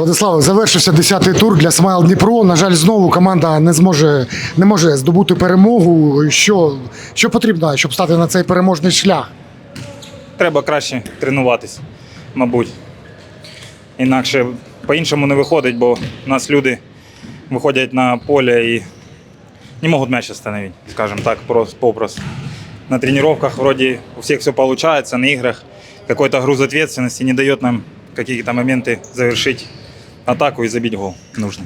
Владислав, завершився 10-й тур для Смайл Дніпро. На жаль, знову команда не зможе не може здобути перемогу. Що, що потрібно, щоб стати на цей переможний шлях? Треба краще тренуватись, мабуть. Інакше по-іншому не виходить, бо у нас люди виходять на поле і не можуть м'яч остановити, скажімо так, попросту. На тренировках вроде у всех все получается, на играх какой-то груз ответственности не дает нам какие-то моменты завершить атаку и забить гол нужно.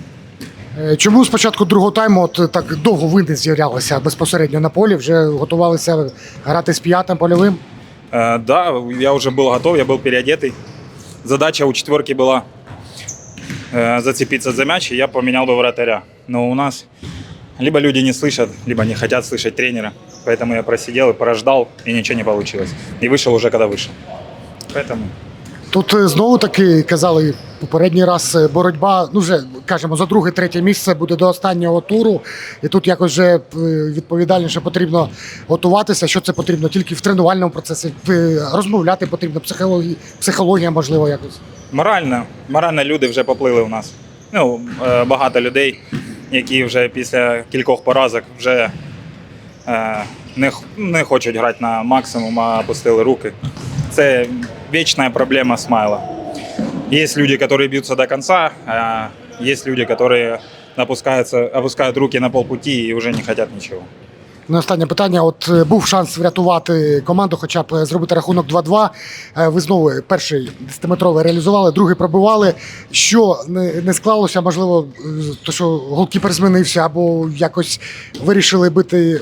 Е, Чому спочатку другого тайму от так довго ви не з'являлися безпосередньо на полі? Вже готувалися грати з п'ятим польовим? Э, да, я уже был готов, я был переодетый. Задача у четверки была э, зацепиться за мяч, и я поменял бы вратаря. Но у нас либо люди не слышат, либо не хотят слышать тренера. Поэтому я просидел и порождал, и ничего не получилось. И вышел уже, когда вышел. Поэтому Тут е, знову таки казали попередній раз е, боротьба. Ну вже кажемо за друге, третє місце буде до останнього туру. І тут якось вже е, відповідальніше потрібно готуватися. Що це потрібно тільки в тренувальному процесі розмовляти потрібно, психологія, психологія можливо якось. морально, морально люди вже поплили у нас. Ну, багато людей, які вже після кількох поразок вже не, не хочуть грати на максимум, а опустили руки. Це вічна проблема смайла. Є люди, які б'ються до кінця, а є люди, які опускаються, опускають руки на полпуті і вже не хочуть нічого. Ну, останнє питання. От е, був шанс врятувати команду, хоча б е, зробити рахунок 2-2. Е, Ви знову перший 10-метровий реалізували, другий пробивали. Що не, склалося, можливо, то що голкіпер змінився, або якось вирішили бити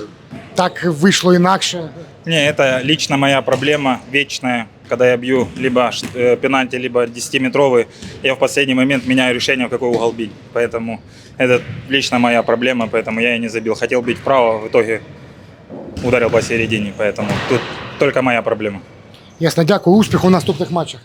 так, вийшло інакше. Не, это лично моя проблема вечная. Когда я бью либо ш- э, пенальти, либо 10-метровый, я в последний момент меняю решение, в какой угол бить. Поэтому это лично моя проблема, поэтому я и не забил. Хотел бить вправо, в итоге ударил посередине, поэтому тут только моя проблема. Ясно, дякую, успіху у наступних матчах.